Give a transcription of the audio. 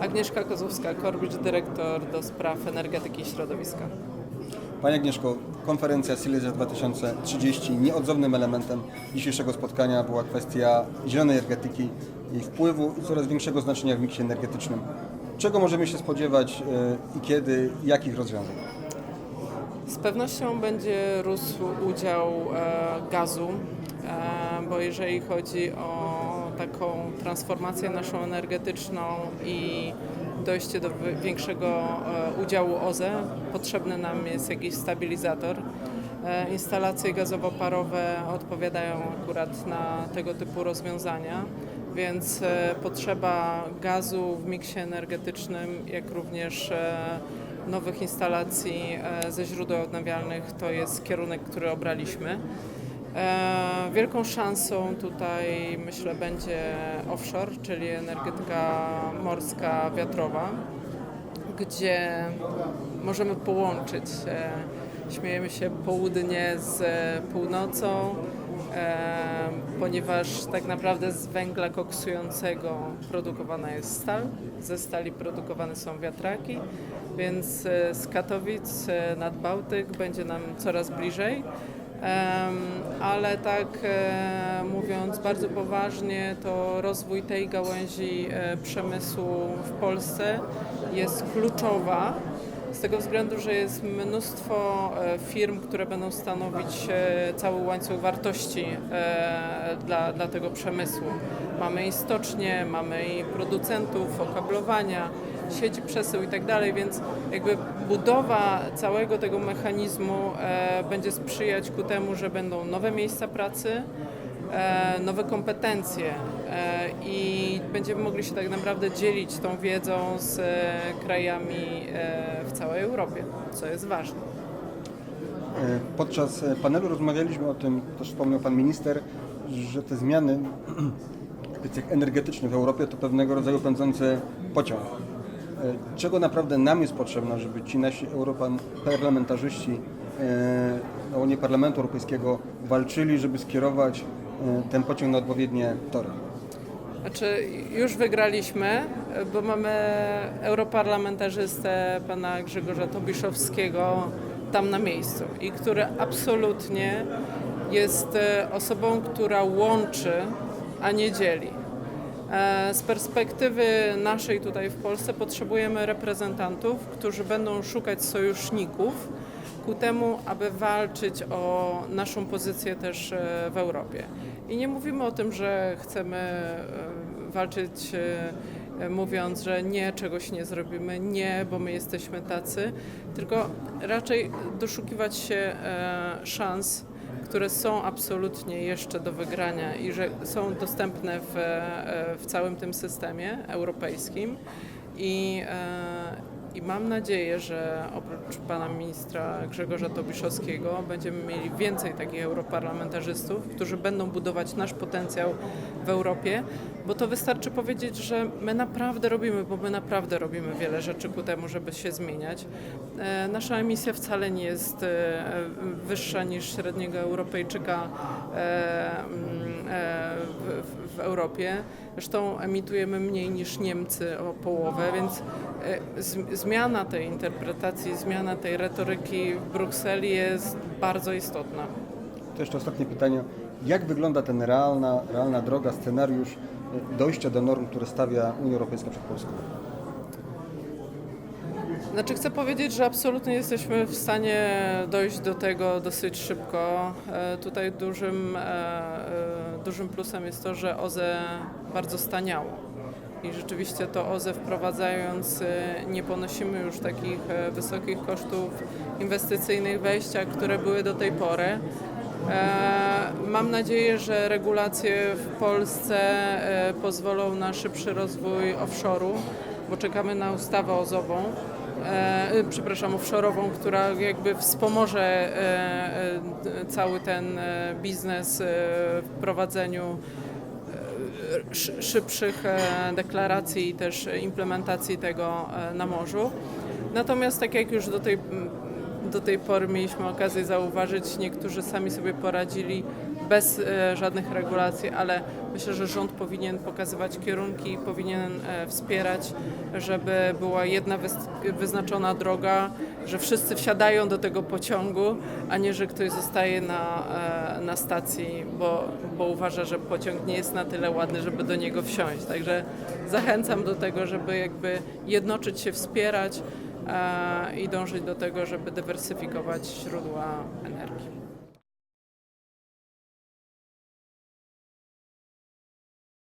Agnieszka Kozłowska-Korbicz, dyrektor do spraw energetyki i środowiska. Pani Agnieszko, konferencja Silesia 2030 nieodzownym elementem dzisiejszego spotkania była kwestia zielonej energetyki, jej wpływu i coraz większego znaczenia w miksie energetycznym. Czego możemy się spodziewać e, i kiedy, jakich rozwiązań? Z pewnością będzie rósł udział e, gazu, e, bo jeżeli chodzi o taką transformację naszą energetyczną i dojście do większego e, udziału OZE, potrzebny nam jest jakiś stabilizator. E, Instalacje gazowo-parowe odpowiadają akurat na tego typu rozwiązania, więc e, potrzeba gazu w miksie energetycznym, jak również nowych instalacji ze źródeł odnawialnych to jest kierunek, który obraliśmy. E, Wielką szansą tutaj myślę będzie offshore, czyli energetyka morska, wiatrowa, gdzie możemy połączyć, e, śmiejemy się, południe z północą, e, ponieważ tak naprawdę z węgla koksującego produkowana jest stal, ze stali produkowane są wiatraki, więc z Katowic nad Bałtyk będzie nam coraz bliżej. Ale tak e, mówiąc bardzo poważnie, to rozwój tej gałęzi e, przemysłu w Polsce jest kluczowa. Z tego względu, że jest mnóstwo e, firm, które będą stanowić e, cały łańcuch wartości e, dla, dla tego przemysłu. Mamy i stocznie, mamy i producentów, okablowania, sieci przesyłu i tak dalej, więc jakby budowa całego tego mechanizmu będzie sprzyjać ku temu, że będą nowe miejsca pracy, nowe kompetencje e, i będziemy mogli się tak naprawdę dzielić tą wiedzą z e, krajami e, w całej Europie, co jest ważne. E, Podczas e, panelu rozmawialiśmy o tym, też wspomniał Pan Minister, że te zmiany w kwestiach energetycznych w Europie to pewnego rodzaju pędzący pociąg. E, Czego naprawdę nam jest potrzebne, żeby ci nasi europarlamentarzyści e, na łonie Parlamentu Europejskiego walczyli, żeby skierować e, ten pociąg na odpowiednie tory? Znaczy, już wygraliśmy, bo mamy europarlamentarzystę pana Grzegorza Tobiszowskiego tam na miejscu i który absolutnie jest e, osobą, która łączy, a nie dzieli. E, Z perspektywy naszej tutaj w Polsce potrzebujemy reprezentantów, którzy będą szukać sojuszników ku temu, aby walczyć o naszą pozycję też e, w Europie. I nie mówimy o tym, że chcemy e, walczyć mówiąc, że nie, czegoś nie zrobimy, nie, bo my jesteśmy tacy, tylko raczej doszukiwać się szans, które są absolutnie jeszcze do wygrania i że są dostępne w, e, w całym tym systemie europejskim. I, e, i mam nadzieję, że oprócz pana ministra Grzegorza Tobiszowskiego będziemy mieli więcej takich europarlamentarzystów, którzy będą budować nasz potencjał w Europie, bo to wystarczy powiedzieć, że my naprawdę robimy, bo my naprawdę robimy wiele rzeczy ku temu, żeby się zmieniać. E, Nasza emisja wcale nie jest e, wyższa niż średniego Europejczyka e, w, w- Europie. Zresztą emitujemy mniej niż Niemcy o połowę, więc e, zmiana tej interpretacji, zmiana tej retoryki w Brukseli jest bardzo istotna. To jeszcze ostatnie pytanie. Jak wygląda ten realna, realna droga, scenariusz e, dojścia do norm, które stawia Unia Europejska przed Polską? Znaczy chcę powiedzieć, że absolutnie jesteśmy w stanie dojść do tego dosyć szybko. E, Tutaj dużym, e, e, dużym plusem jest to, że OZE bardzo staniało. I rzeczywiście to OZE wprowadzając nie ponosimy już takich wysokich kosztów inwestycyjnych wejścia, które były do tej pory. Mam nadzieję, że regulacje w Polsce pozwolą na szybszy rozwój offshore'u, bo czekamy na ustawę ozową, e, przepraszam, offshore'ową, która jakby wspomoże e, e, cały ten biznes w prowadzeniu szy- szybszych deklaracji i też implementacji tego na morzu. Natomiast tak jak już do tej, do tej pory mieliśmy okazję zauważyć, niektórzy sami sobie poradzili bez e, żadnych regulacji, ale myślę, że rząd powinien pokazywać kierunki, powinien e, wspierać, żeby była jedna wyznaczona droga, że wszyscy wsiadają do tego pociągu, a nie, że ktoś zostaje na, e, na stacji, bo, bo uważa, że pociąg nie jest na tyle ładny, żeby do niego wsiąść. Także zachęcam do tego, żeby jakby jednoczyć się, wspierać i dążyć do tego, żeby dywersyfikować źródła energii.